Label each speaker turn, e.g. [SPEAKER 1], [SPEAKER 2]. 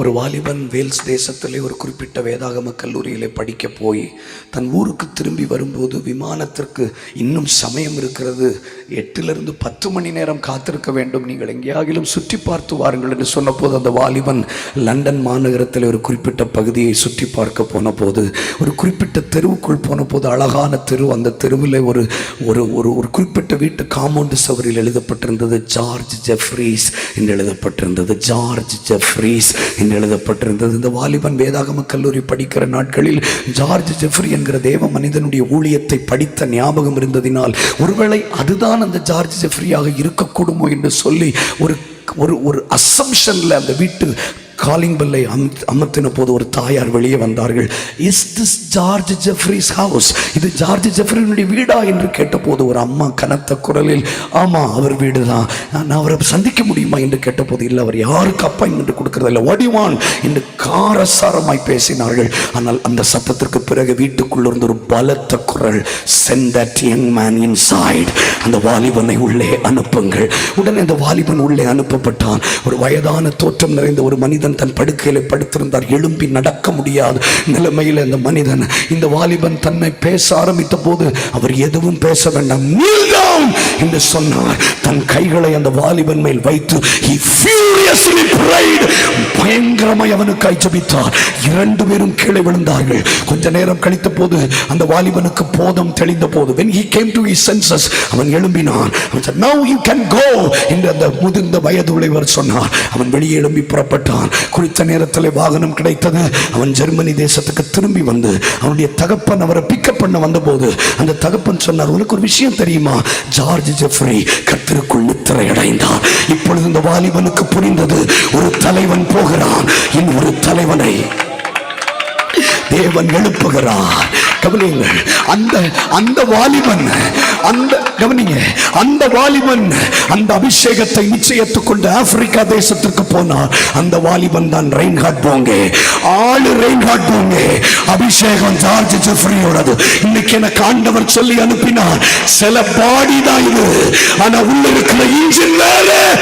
[SPEAKER 1] ஒரு வாலிபன் வேல்ஸ் தேசத்திலே ஒரு குறிப்பிட்ட வேதாகம கல்லூரியிலே படிக்க போய் தன் ஊருக்கு திரும்பி வரும்போது விமானத்திற்கு இன்னும் சமயம் இருக்கிறது. எட்டிலிருந்து பத்து மணி நேரம் காத்திருக்க வேண்டும். நீங்கள் எங்கேயாகிலும் சுற்றி பார்த்து வாருங்கள் என்று சொன்னபோது அந்த வாலிபன் லண்டன் மாநகரத்தில் ஒரு குறிப்பிட்ட பகுதியை சுற்றி பார்க்க போன போது ஒரு குறிப்பிட்ட தெருவுக்குள் போன போது அழகான தெரு அந்த தெருவில் ஒரு ஒரு ஒரு ஒரு குறிப்பிட்ட வீட்டு காம்பவுண்டு சவரில் எழுதப்பட்டிருந்தது ஜார்ஜ் ஜெஃப்ரீஸ் என்று எழுதப்பட்டிருந்தது ஜார்ஜ் ஜெஃப்ரீஸ் என்று எழுதப்பட்டிருந்தது. இந்த வாலிபன் வேதாகம கல்லூரி படிக்கிற நாட்களில் ஜார்ஜ் ஜெஃப்ரி என்கிற தேவ மனிதனுடைய ஊழியத்தை படித்த ஞாபகம் இருந்ததினால் ஒருவேளை அதுதான் அந்த ஜார்ஜ் ஜெஃப்ரியாக இருக்கக்கூடுமோ என்று சொல்லி ஒரு ஒரு ஒரு அசம்ஷனில் அந்த வீட்டு காலிங் பெல்லை அமர்த்தின போது ஒரு தாயார் வெளியே வந்தார்கள். Is this George Jeffries house இது ஜார்ஜ் ஜெஃப்ரினுடைய வீடா? என்று கேட்டபோது ஒரு அம்மா கனத்த குரலில் ஆமா அவர் வீடு தான் நான் அவரை சந்திக்க முடியுமா? என்று கேட்டபோது இல்லை அவர் யாருக்கு அப்பாயின்மெண்ட் கொடுக்கறதில்ல வடிவான் என்று காரசாரமாய் பேசினார்கள். ஆனால் அந்த சத்தத்திற்கு பிறகு வீட்டுக்குள்ள இருந்து ஒரு பலத்த குரல் send that young man inside அந்த வாலிபனை உள்ளே அனுப்புங்கள். உடனே அந்த வாலிபன் உள்ளே அனுப்பப்பட்டான். ஒரு வயதான தோற்றம் நிறைந்த ஒரு மனிதன் மனிதன் தன் படுக்கையில் படுத்திருந்தார். எழும்பி நடக்க முடியாது. நிலைமையில் அந்த மனிதன் இந்த வாலிபன் தன்னை பேச ஆரம்பித்த போது அவர் எதுவும் பேச வேண்டாம். kneel என்று சொன்னார். தன் கைகளை அந்த வாலிபன் மேல் வைத்து பயங்கரமாய் அவனுக்காய் ஜெபித்தார். இரண்டு பேரும் கீழே விழுந்தார்கள். கொஞ்ச நேரம் கழித்த போது அந்த வாலிபனுக்கு போதம் தெளிந்த போது when he came to his senses அவன் எழும்பினான். அவன் said, now you can go. என்று அந்த முதிர்ந்த வயது சொன்னார். அவன் வெளியே எழும்பி புறப்பட்டான். குறித்த நேரத்தில் வாகனம் கிடைத்தது. அவன் ஜெர்மனி தேசத்துக்கு திரும்பி வந்து அவனுடைய தகப்பன் அவரை பிக்கப் பண்ண வந்தபோது அந்த தகப்பன் சொன்னார் உனக்கு ஒரு விஷயம் தெரியுமா? ஜார்ஜ் ஜெஃப்ரி கத்திற்குள் நித்திரை அடைந்தார் இப்பொழுது இந்த வாலிபனுக்கு புரிந்தது ஒரு தலைவன் போகிறான். இன் ஒரு தலைவனை தேவன் எழுப்புகிறார். கவனிங்க அந்த அந்த வாலிபன் அந்த கவனிங்க. அந்த வாலிபன் அந்த அபிஷேகத்தை நிச்சயத்துக் கொண்டு ஆப்பிரிக்கா தேசத்திற்கு போனார். அந்த வாலிபன் தான் ரெயின்ஹார்ட் போங்கே. ஆளு ரெயின்ஹார்ட் போங்கே. அபிஷேகம் ஜார்ஜ் ஜெஃப்ரியோடது. இன்னைக்கு எனக்கு ஆண்டவர் சொல்லி அனுப்பினார். சில பாடி தான் இது. ஆனா உள்ள இருக்கிற இன்ஜின் வேற